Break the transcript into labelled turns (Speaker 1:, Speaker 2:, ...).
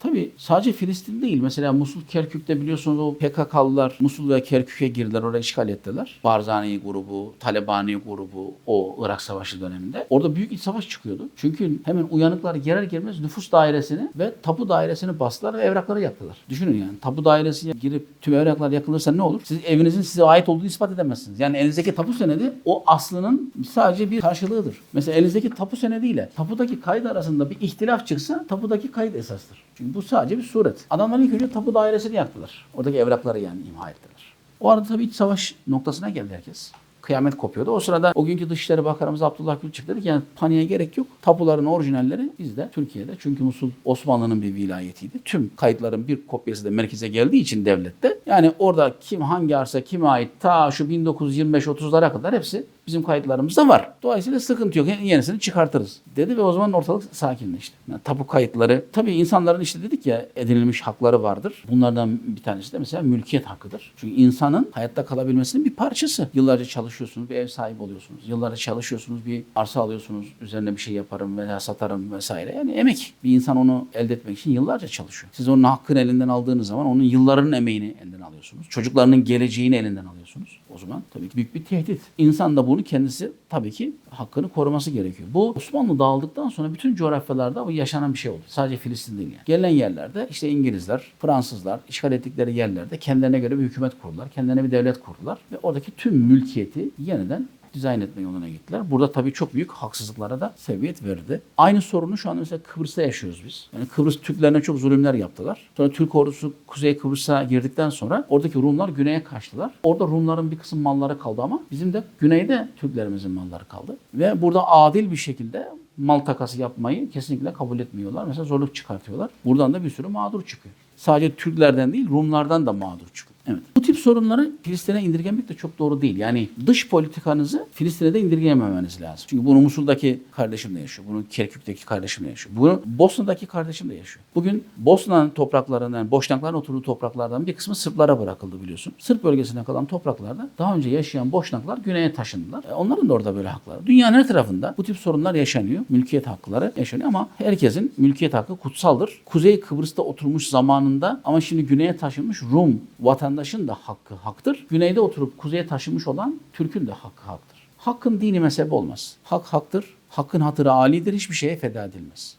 Speaker 1: Tabii sadece Filistin değil. Mesela Musul Kerkük'te biliyorsunuz o PKK'lılar Musul ve Kerkük'e girdiler. Orayı işgal ettiler. Barzani grubu, Talebani grubu o Irak Savaşı döneminde. Orada büyük iç savaş çıkıyordu. Çünkü hemen uyanıklar gelir gelmez nüfus dairesini ve tapu dairesini bastılar ve evrakları yaktılar. Düşünün yani tapu dairesine girip tüm evraklar yakılırsa ne olur? Siz evinizin size ait olduğunu ispat edemezsiniz. Yani elinizdeki tapu senedi o aslının sadece bir karşılığıdır. Mesela elinizdeki tapu senediyle tapudaki kayıt arasında bir ihtilaf çıksa tapudaki kayıt esastır. Çünkü bu sadece bir suret. Adamlar ilk önce tapu dairesini yaktılar. Oradaki evrakları yani imha ettiler. O arada tabii iç savaş noktasına geldi herkes. Kıyamet kopuyordu. O sırada o günkü Dışişleri Bakanımız Abdullah Gül çıktı dedi ki yani paniğe gerek yok. Tapuların orijinalleri bizde, Türkiye'de. Çünkü Musul Osmanlı'nın bir vilayetiydi. Tüm kayıtların bir kopyası da merkeze geldiği için devlette. Yani orada kim hangi arsa kime ait ta şu 1925-30'lara kadar hepsi bizim kayıtlarımızda var. Dolayısıyla sıkıntı yok. Yenisini çıkartırız dedi ve o zaman ortalık sakinleşti. Yani tapu kayıtları. Tabii insanların işte dedik ya edinilmiş hakları vardır. Bunlardan bir tanesi de mesela mülkiyet hakkıdır. Çünkü insanın hayatta kalabilmesinin bir parçası. Yıllarca çalışıyorsunuz, bir ev sahibi oluyorsunuz. Yıllarca çalışıyorsunuz, bir arsa alıyorsunuz. Üzerine bir şey yaparım veya satarım vesaire. Yani emek. Bir insan onu elde etmek için yıllarca çalışıyor. Siz onun hakkını elinden aldığınız zaman onun yıllarının emeğini elinden alıyorsunuz. Çocuklarının geleceğini elinden alıyorsunuz. O zaman tabii ki büyük bir tehdit. İnsan da bunu kendisi tabii ki hakkını koruması gerekiyor. Bu Osmanlı dağıldıktan sonra bütün coğrafyalarda bu yaşanan bir şey oldu. Sadece Filistin değil yani. Gelen yerlerde işte İngilizler, Fransızlar işgal ettikleri yerlerde kendilerine göre bir hükümet kurdular. Kendilerine bir devlet kurdular. Ve oradaki tüm mülkiyeti yeniden dizayn etme yoluna gittiler. Burada tabii çok büyük haksızlıklara da sebebiyet verdi. Aynı sorunu şu anda mesela Kıbrıs'ta yaşıyoruz biz. Yani Kıbrıs Türklerine çok zulümler yaptılar. Sonra Türk ordusu Kuzey Kıbrıs'a girdikten sonra oradaki Rumlar güneye kaçtılar. Orada Rumların bir kısım malları kaldı ama bizim de güneyde Türklerimizin malları kaldı. Ve burada adil bir şekilde mal takası yapmayı kesinlikle kabul etmiyorlar. Mesela zorluk çıkartıyorlar. Buradan da bir sürü mağdur çıkıyor. Sadece Türklerden değil Rumlardan da mağdur çıkıyor. Evet. Bu tip sorunları Filistin'e indirgemek de çok doğru değil. Yani dış politikanızı Filistin'e de indirgememeniz lazım. Çünkü bunu Musul'daki kardeşim de yaşıyor. Bunu Kerkük'teki kardeşim de yaşıyor. Bunu Bosna'daki kardeşim de yaşıyor. Bugün Bosna'nın topraklarından, yani Boşnakların oturduğu topraklardan bir kısmı Sırplara bırakıldı biliyorsun. Sırp bölgesine kalan topraklarda daha önce yaşayan Boşnaklar güneye taşındılar. E, onların da orada böyle hakları. Dünyanın her tarafında bu tip sorunlar yaşanıyor. Mülkiyet hakları yaşanıyor ama herkesin mülkiyet hakkı kutsaldır. Kuzey Kıbrıs'ta oturmuş zamanında ama şimdi güneye taşınmış Rum vatandaşın da hakkı haktır. Güneyde oturup kuzeye taşınmış olan Türk'ün de hakkı haktır. Hakkın dini mezhep olmaz. Hak haktır. Hakkın hatırı alidir. Hiçbir şeye feda edilmez.